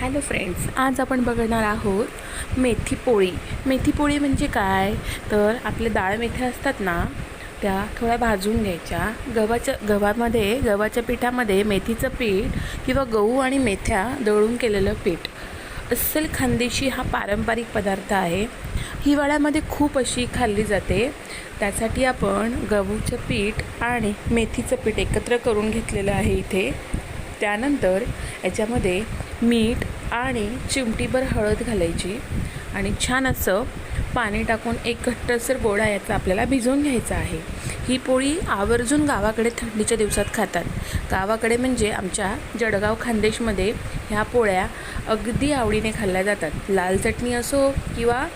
Hello friends आज आपण बघणार आहोत मेथी पोळी मेथी पोळी म्हणजे काय? तर आपले डाळ मेथ्या असतात ना त्या थोड्या भाजून घ्यायच्या. गव्हाच्या गव्हामध्ये गव्हाच्या पिठामध्ये मेथीचं पीठ किंवा गहू आणि मेथ्या दळून केलेलं पीठ. अस्सल खानदेशी हा पारंपरिक पदार्थ आहे. हिवाळ्यामध्ये खूप अशी खाल्ली जाते. त्यासाठी आपण गहूचं पीठ आणि मेथीचं पीठ एकत्र करून घेतलेलं आहे इथे. त्यानंतर याच्यामध्ये मीठ आणि चिमटीभर हळद घालायची आणि छान असं पाणी टाकून एक घट्टसर गोळा याचा आपल्याला भिजवून घ्यायचा आहे. ही पोळी आवर्जून गावाकडे थंडीच्या दिवसात खातात. गावाकडे म्हणजे आमच्या जळगाव खानदेशमध्ये ह्या पोळ्या अगदी आवडीने खाल्ल्या जातात. लाल चटणी असो किंवा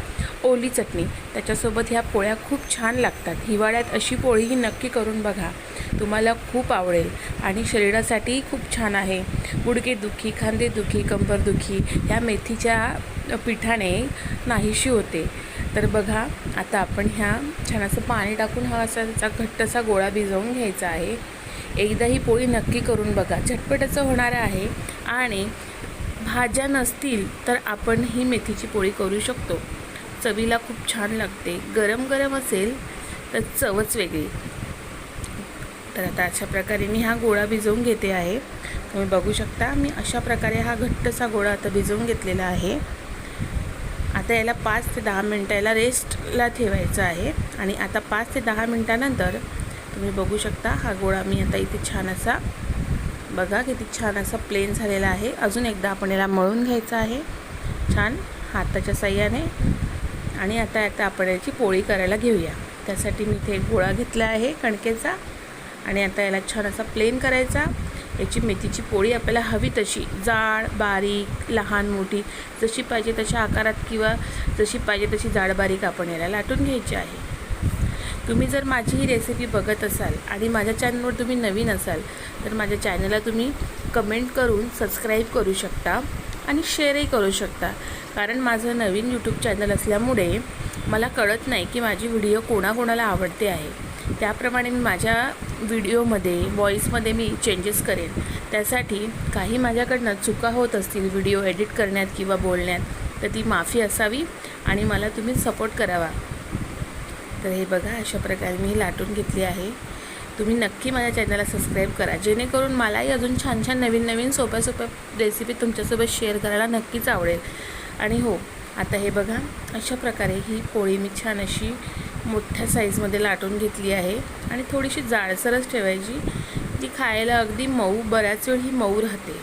ओली चटणी. त्याच्यासोबत ह्या पोळ्या खूप छान लागतात. हिवाळ्यात अशी पोळीही नक्की करून बघा. तुम्हाला खूप आवडेल आणि शरीरासाठीही खूप छान आहे. गुडघेदुखी खांदेदुखी कंबरदुखी ह्या मेथीच्या पिठाने नाहीशी होते. तर बघा आता आपण ह्या छान असं पाणी टाकून हा असा त्याचा घट्टसा गोळा भिजवून घ्यायचा आहे. एकदा ही पोळी नक्की करून बघा. झटपट असं होणार आहे आणि भाज्या नसतील तर आपण ही मेथीची पोळी करू शकतो. चवीला खूप छान लागते. गरम गरम असेल तर चवच वेगळी. तर आता अशा प्रकारे मी हा गोळा भिजवून घेते आहे. तुम्ही बघू शकता मी अशा प्रकारे हा घट्टसा गोळा आता भिजवून घेतलेला आहे. आता याला पाच ते दहा मिनटं याला रेस्टला ठेवायचं आहे. आणि आता पाच ते दहा मिनटानंतर तुम्ही बघू शकता हा गोळा मी आता इथे छान असा बघा किती छान असा प्लेन झालेला आहे. अजून एकदा आपण याला मळून घ्यायचं आहे. छान हाताच्या साह्याने आणि आता आता आपण याची पोळी करायला घेऊया. त्यासाठी मी इथे एक गोळा घेतला आहे कणकेचा आणि आता याला छान असा प्लेन करायचा. याची मेथीची पोळी आपल्याला हवी तशी. जाड बारीक लहान मोठी जशी पाहिजे तशा आकारात किंवा जशी पाहिजे तशी जाड बारीक आपण याला लाटून घ्यायची आहे. तुम्ही जर माझी ही रेसिपी बघत असाल आणि माझ्या चॅनलवर तुम्ही नवीन असाल तर माझ्या चॅनलला तुम्ही कमेंट करून सबस्क्राईब करू शकता. आणि शेअरही करू शकता. कारण माझं नवीन यूट्यूब चॅनल असल्यामुळे मला कळत नाही की माझी व्हिडिओ कोणाकोणाला आवडते आहे. त्याप्रमाणे मी माझ्या व्हिडिओमध्ये व्हॉईसमध्ये मी चेंजेस करेन. त्यासाठी काही माझ्याकडनं चुका होत असतील व्हिडिओ एडिट करण्यात किंवा बोलण्यात तर ती माफी असावी आणि मला तुम्ही सपोर्ट करावा. तर हे बघा अशा प्रकारे मी लाटून घेतली आहे. तुम्ही नक्की माझ्या चॅनलला सबस्क्राईब करा. जेणेकरून मलाही अजून छान छान नवीन नवीन सोप्या सोप्या रेसिपी तुमच्यासोबत शेअर करायला नक्कीच आवडेल. आणि हो आता हे बघा अशा प्रकारे ही पोळी मी छान अशी मोठ्या साईजमध्ये लाटून घेतली आहे. आणि थोडीशी जाडसरच ठेवायची ती खायला अगदी मऊ बऱ्याच वेळ ही मऊ राहते.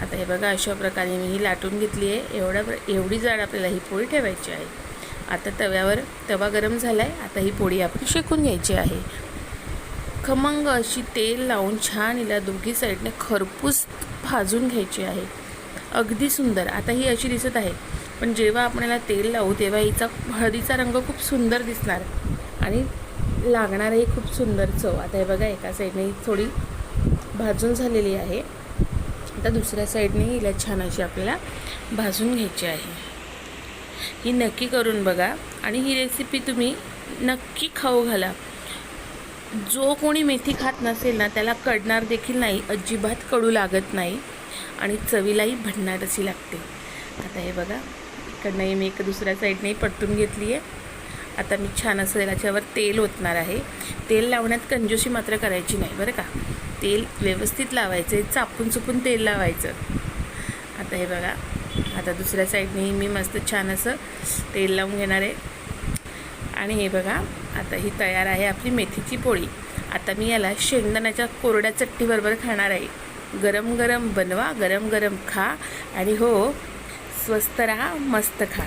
आता हे बघा अशा प्रकारे मी ही लाटून घेतली आहे. एवढ्या एवढी जाड आपल्याला ही पोळी ठेवायची आहे. आता तव्यावर तवा गरम झाला आहे आता ही पोळी आपण शेकून घ्यायची आहे. खमंग अशी तेल लावून छान हिला दोघी साईडने खरपूस भाजून घ्यायची आहे. अगदी सुंदर. आता ही अशी दिसत आहे. पण जेव्हा आपण याला तेल लावू तेव्हा हिचा हळदीचा रंग खूप सुंदर दिसणार. आणि लागणारही खूप सुंदर चव. आता हे बघा एका साईडने ही थोडी भाजून झालेली आहे. आता दुसऱ्या साईडने हिला छान अशी आपल्याला भाजून घ्यायची आहे. ही नक्की करून बघा. आणि ही रेसिपी तुम्ही नक्की खाऊ घाला. जो कोणी मेथी खात नसेल ना त्याला कडणार देखील नाही अजिबात कडू लागत नाही आणि चवीलाही भडणार अशी लागते. आता हे बघा इकडनंही मी एक दुसऱ्या साईडनेही पटतून घेतली आहे आता मी छान असं याच्यावर तेल ओतणार आहे. तेल लावण्यात कंजोशी मात्र करायची नाही बरं का? तेल व्यवस्थित लावायचं आहे चापून चुपून तेल लावायचं. आता हे बघा आता दुसऱ्या साईडनेही मी मस्त छान असं तेल लावून घेणार आहे. आणि हे बघा आता ही तयार आहे आपली मेथीची पोळी. आता मी याला शेंगदाण्याच्या कोरड्या चट्टीबरोबर खाणार आहे. गरम गरम बनवा गरम गरम खा आणि हो स्वस्त राहा मस्त खा.